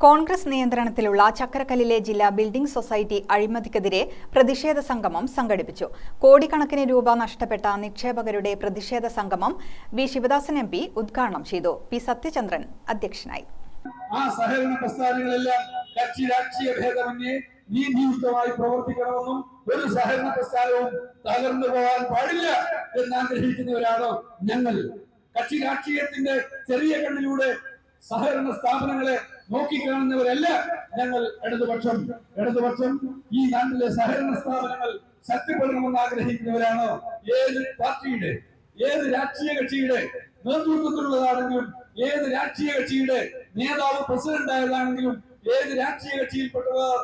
കോൺഗ്രസ് നിയന്ത്രണത്തിലുള്ള ചക്രക്കല്ലിലെ ജില്ലാ building society അഴിമതിക്കെതിരെ പ്രതിഷേധ സംഗമം സംഘടിപ്പിച്ചു. കോടിക്കണക്കിന് രൂപ നഷ്ടപ്പെട്ട നിക്ഷേപകരുടെ പ്രതിഷേധ സംഗമം വി ശിവദാസൻ എം പി ഉദ്ഘാടനം ചെയ്തു. പി സത്യചന്ദ്രൻ അധ്യക്ഷനായി. ആ സഹകരണ പ്രസ്ഥാനങ്ങളെല്ലാം കക്ഷി രാഷ്ട്രീയ ഭേദമന്യേ നീതിയുക്തമായി പ്രവർത്തിക്കണമെന്നും ഒരു സഹകരണ പ്രസ്ഥാനവും തകർന്നു പോകാൻ പാടില്ല എന്ന് ആഗ്രഹിക്കുന്നവരാണോ ഞങ്ങൾ. കക്ഷി രാഷ്ട്രീയത്തിന്റെ ചെറിയ കണ്ണിലൂടെ സഹകരണ സ്ഥാപനങ്ങളെ നോക്കിക്കാണുന്നവരല്ല ഞങ്ങൾ ഇടതുപക്ഷം. ഇടതുപക്ഷം ഈ നാട്ടിലെ സഹകരണ സ്ഥാപനങ്ങൾ ശക്തിപ്പെടണമെന്ന് ആഗ്രഹിക്കുന്നവരാണ്? ഏത് പാർട്ടിയുടെ? ഏത് രാഷ്ട്രീയ കക്ഷിയുടെ? നേതൃത്വത്തിലുള്ളതാണെങ്കിലും ഏത് രാഷ്ട്രീയ കക്ഷിയുടെ? നേതാവ് പ്രസിഡന്റ് ആയതാണെങ്കിലും ഏത് രാഷ്ട്രീയ കക്ഷിയിൽപ്പെട്ടവർ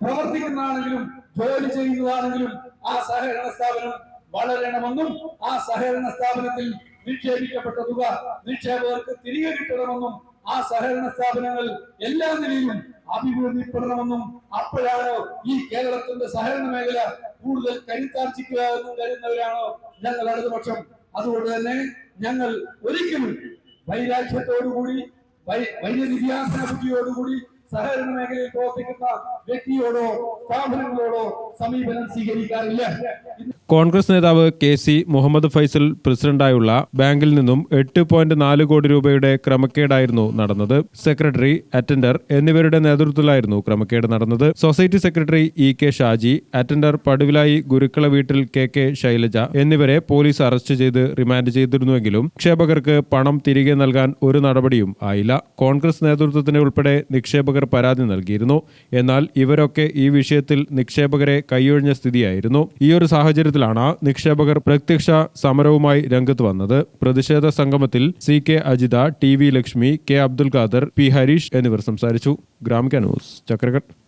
പ്രവർത്തിക്കുന്നതാണെങ്കിലും ജോലി ചെയ്യുന്നതാണെങ്കിലും ആ സഹകരണ സ്ഥാപനം വളരണമെന്നും ആ സഹകരണ സ്ഥാപനത്തിൽ നിക്ഷേപിക്കപ്പെട്ട തുക നിക്ഷേപകർക്ക് തിരികെ കിട്ടണമെന്നും ആ സഹകരണ സ്ഥാപനങ്ങൾ എല്ലാ നിലയിലും അഭിവൃദ്ധിപ്പെടണമെന്നും അപ്പോഴാണ് ഈ കേരളത്തിന്റെ സഹകരണ മേഖല കൂടുതൽ കരുത്താർജിക്കുക എന്നും കരുതുന്നവരാണ് ഞങ്ങൾ ഇടതുപക്ഷം. അതുകൊണ്ട് തന്നെ ഞങ്ങൾ ഒരിക്കലും വൈരാഗ്യത്തോടുകൂടി വൈദ്യവിദ്യാസന ബുദ്ധിയോടുകൂടി സഹകരണ മേഖലയിൽ പ്രവർത്തിക്കുന്ന വ്യക്തിയോടോ സ്ഥാപനങ്ങളോടോ സമീപനം സ്വീകരിക്കാറില്ല. കോൺഗ്രസ് നേതാവ് കെ സി മുഹമ്മദ് ഫൈസൽ പ്രസിഡന്റായുള്ള ബാങ്കിൽ നിന്നും എട്ട് പോയിന്റ് നാല് കോടി രൂപയുടെ ക്രമക്കേടായിരുന്നു നടന്നത്. സെക്രട്ടറി അറ്റൻഡർ എന്നിവരുടെ നേതൃത്വത്തിലായിരുന്നു ക്രമക്കേട് നടന്നത്. Society secretary E K Shaji attender Paduvilayi ഗുരുക്കള വീട്ടിൽ കെ കെ ശൈലജ എന്നിവരെ പോലീസ് അറസ്റ്റ് ചെയ്ത് റിമാൻഡ് ചെയ്തിരുന്നുവെങ്കിലും നിക്ഷേപകർക്ക് പണം തിരികെ നൽകാൻ ഒരു നടപടിയും ആയില്ല. കോൺഗ്രസ് നേതൃത്വത്തിന് ഉൾപ്പെടെ നിക്ഷേപകർ പരാതി നൽകിയിരുന്നു. എന്നാൽ ഇവരൊക്കെ ഈ വിഷയത്തിൽ നിക്ഷേപകരെ കൈയൊഴിഞ്ഞ സ്ഥിതിയായിരുന്നു. ഈ ഒരു സാഹചര്യത്തിലാണ് നിക്ഷേപകർ പ്രത്യക്ഷ സമരവുമായി രംഗത്ത് വന്നത്. പ്രതിഷേധ സംഗമത്തിൽ C K Ajitha T V Lakshmi K Abdul Khader P Harish എന്നിവർ സംസാരിച്ചു. ഗ്രാമിക ന്യൂസ് ചക്രഘട്ട്